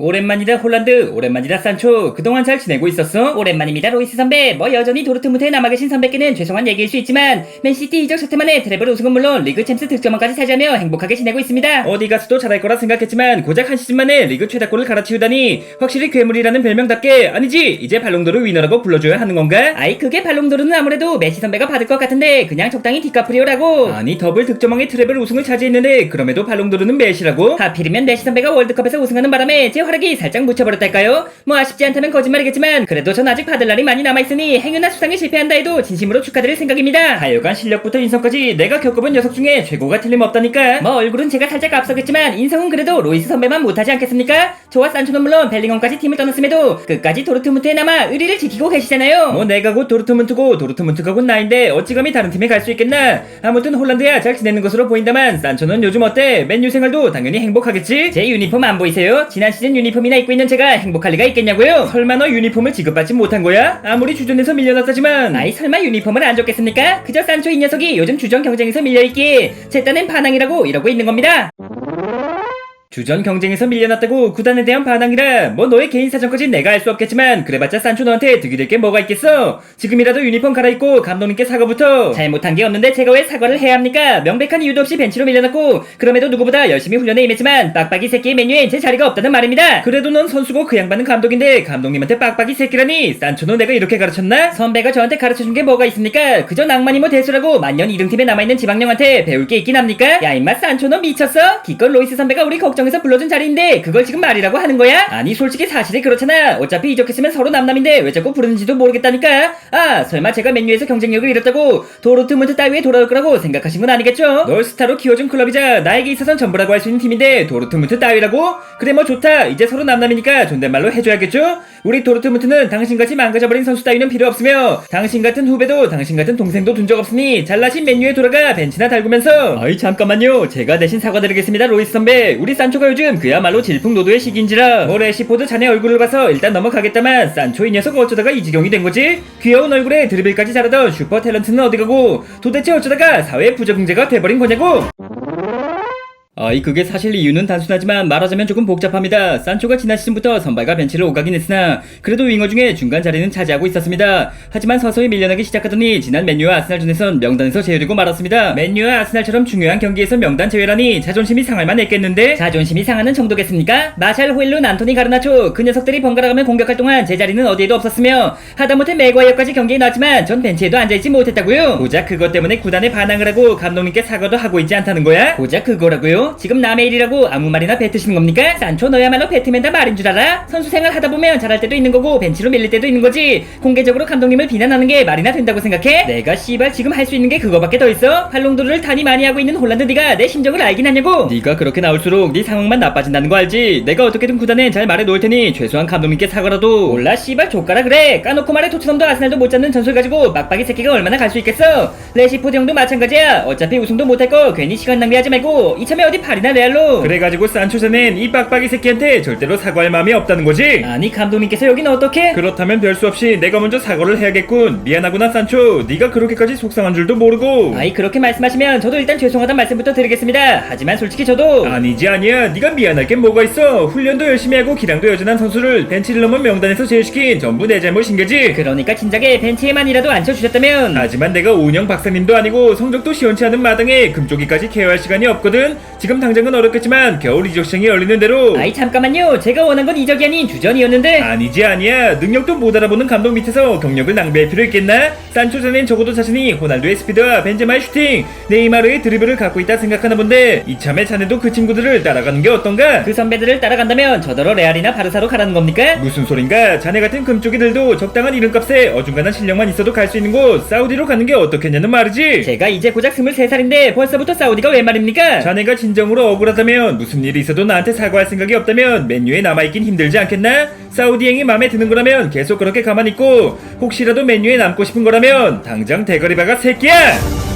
오랜만이다 홀란드 오랜만이다 산초 그동안 잘 지내고 있었어? 오랜만입니다 로이스 선배 뭐 여전히 도르트문트에 남아계신 선배께는 죄송한 얘기일 수 있지만 맨시티 이적 사태 만에 트래블 우승은 물론 리그 챔스 득점왕까지 차지하며 행복하게 지내고 있습니다 어디 가서도 잘할 거라 생각했지만 고작 한 시즌 만에 리그 최다골을 갈아치우다니 확실히 괴물이라는 별명답게 아니지 이제 발롱도르 위너라고 불러줘야 하는 건가? 아이 그게 발롱도르는 아무래도 메시 선배가 받을 것 같은데 그냥 적당히 디카프리오라고 아니 더블 득점왕의 트래블 우승을 차지했는데 그럼에도 발롱도르는 메시라고? 하필이면 메시 선배가 월드컵에서 우승하는 바람에 제 활약이 살짝 묻혀버렸달까요? 뭐 아쉽지 않다면 거짓말이겠지만 그래도 전 아직 받을 날이 많이 남아있으니 행여나 수상에 실패한다 해도 진심으로 축하드릴 생각입니다 하여간 실력부터 인성까지 내가 겪어본 녀석 중에 최고가 틀림없다니까 뭐 얼굴은 제가 살짝 앞서겠지만 인성은 그래도 로이스 선배만 못하지 않겠습니까? 저와 산초는 물론 벨링엄까지 팀을 떠났음에도 끝까지 도르트문트에 남아 의리를 지키고 계시잖아요 뭐 내가 곧 도르트문트고 도르트문트가 곧 나인데 어찌감히 다른 팀에 갈 수 있겠나 아무튼 홀란드야 잘 지내는 것으로 보인다만 산초는 요즘 어때? 맨유 생활도 당연히 행복하겠지? 제 유니폼 안 보이세요? 지난 시즌 유니폼이나 입고 있는 제가 행복할 리가 있겠냐고요? 설마 너 유니폼을 지급받지 못한 거야? 아무리 주전에서 밀려났다지만 아이 설마 유니폼을 안 줬겠습니까? 그저 산초 이 녀석이 요즘 주전 경쟁에서 밀려있기에 제 딴엔 반항이라고 이러고 있는 겁니다 주전 경쟁에서 밀려났다고 구단에 대한 반항이라 뭐 너의 개인 사정까지 내가 알 수 없겠지만 그래봤자 산초 너한테 득이 될 게 뭐가 있겠어 지금이라도 유니폼 갈아입고 감독님께 사과부터 잘못한 게 없는데 제가 왜 사과를 해야 합니까 명백한 이유도 없이 벤치로 밀려났고 그럼에도 누구보다 열심히 훈련에 임했지만 빡빡이 새끼의 메뉴에 제 자리가 없다는 말입니다 그래도 넌 선수고 그 양반은 감독인데 감독님한테 빡빡이 새끼라니 산초는 내가 이렇게 가르쳤나? 선배가 저한테 가르쳐준 게 뭐가 있습니까 그저 낭만이 뭐 대수라고 만년 2등팀에 남아있는 지방령한테 배울 게 있긴 합니까? 야 임마 산초 너 미쳤어? 기껏 로이스 선배가 우리 걱정 해서 불러준 자리인데 그걸 지금 말이라고 하는 거야? 아니 솔직히 사실이 그렇잖아 어차피 이적했으면 서로 남남인데 왜 자꾸 부르는지도 모르겠다니까 아 설마 제가 맨유에서 경쟁력을 잃었다고 도르트문트 따위에 돌아올 거라고 생각하신 건 아니겠죠? 널 스타로 키워준 클럽이자 나에게 있어선 전부라고 할 수 있는 팀인데 도르트문트 따위라고? 그래 뭐 좋다 이제 서로 남남이니까 존댓말로 해줘야겠죠? 우리 도르트문트는 당신같이 망가져버린 선수 따위는 필요 없으며 당신 같은 후배도 당신 같은 동생도 둔 적 없으니 잘나신 맨유에 돌아가 벤치나 달구면서 아이 잠깐만요 제가 대신 사과드리겠습니다 로이스 선배 우리 산 초가 요즘 그야말로 질풍노도의 시기인지라 뭐 레시포드 자네 얼굴을 봐서 일단 넘어가겠다만 산초 이 녀석 어쩌다가 이 지경이 된 거지? 귀여운 얼굴에 드리블까지 잘하던 슈퍼 탤런트는 어디 가고 도대체 어쩌다가 사회 부적응자가 돼버린 거냐고 아이 그게 사실 이유는 단순하지만 말하자면 조금 복잡합니다. 산초가 지난 시즌부터 선발과 벤치를 오가긴 했으나 그래도 윙어 중에 중간 자리는 차지하고 있었습니다. 하지만 서서히 밀려나기 시작하더니 지난 맨유와 아스날전에선 명단에서 제외되고 말았습니다. 맨유와 아스날처럼 중요한 경기에서 명단 제외라니 자존심이 상할 만 했겠는데 자존심이 상하는 정도겠습니까? 마샬 호일룬 안토니 가르나초 그 녀석들이 번갈아가며 공격할 동안 제 자리는 어디에도 없었으며 하다못해 맥과이어까지 경기에 나왔지만 전 벤치에도 앉아있지 못했다고요. 고작 그것 때문에 구단에 반항을 하고 감독님께 사과도 하고 있지 않다는 거야? 고작 그거라고요? 지금 남의 일이라고 아무 말이나 뱉으시는 겁니까? 산초 너야말로 뱉으면 다 말인 줄 알아? 선수 생활 하다 보면 잘할 때도 있는 거고 벤치로 밀릴 때도 있는 거지 공개적으로 감독님을 비난하는 게 말이나 된다고 생각해? 내가 씨발 지금 할 수 있는 게 그거밖에 더 있어? 팔롱도르를 탄이 많이 하고 있는 홀란드 네가 내 심정을 알긴 하냐고? 네가 그렇게 나올수록 네 상황만 나빠진다는 거 알지? 내가 어떻게든 구단에 잘 말해 놓을 테니 최소한 감독님께 사과라도 몰라 씨발 족가라 그래 까놓고 말해 토트넘도 아스날도 못 잡는 전술 가지고 막박이 새끼가 얼마나 갈 수 있겠어? 레시포드 형도 마찬가지야 어차피 우승도 못할 거 괜히 시간 낭비하지 말고 이참에 어디 파리나 레알로 그래가지고 산초자는 이 빡빡이 새끼한테 절대로 사과할 마음이 없다는 거지? 아니 감독님께서 여긴 어떻게? 그렇다면 별 수 없이 내가 먼저 사과를 해야겠군. 미안하구나 산초. 네가 그렇게까지 속상한 줄도 모르고. 아이 그렇게 말씀하시면 저도 일단 죄송하단 말씀부터 드리겠습니다. 하지만 솔직히 저도 아니지 아니야. 네가 미안할 게 뭐가 있어. 훈련도 열심히 하고 기량도 여전한 선수를 벤치를 넘은 명단에서 제외시킨 전부 내 잘못인 거지. 그러니까 진작에 벤치에만이라도 앉혀주셨다면 하지만 내가 운영 박사님도 아니고 성적도 시원치 않은 마당에 금쪽이까지 케어할 시간이 없거든. 지금 당장은 어렵겠지만 겨울 이적 시장이 열리는 대로 아이 잠깐만요. 제가 원한 건 이적이 아닌 주전이었는데 아니지 아니야 능력도 못 알아보는 감독 밑에서 경력을 낭비할 필요 있겠나? 산초전엔 적어도 자신이 호날두의 스피드와 벤제마의 슈팅 네이마르의 드리블을 갖고 있다 생각하나 본데 이참에 자네도 그 친구들을 따라가는 게 어떤가? 그 선배들을 따라간다면 저더러 레알이나 바르사로 가라는 겁니까? 무슨 소린가? 자네 같은 금쪽이들도 적당한 이름값에 어중간한 실력만 있어도 갈 수 있는 곳 사우디로 가는 게 어떻겠냐는 말이지 제가 이제 고작 23살인데 벌써부터 사우디가 왜 말입니까? 자네가 진 정으로 억울하다면 무슨 일이 있어도 나한테 사과할 생각이 없다면 맨유에 남아있긴 힘들지 않겠나? 사우디행이 마음에 드는 거라면 계속 그렇게 가만히 있고 혹시라도 맨유에 남고 싶은 거라면 당장 대가리 박아 새끼야!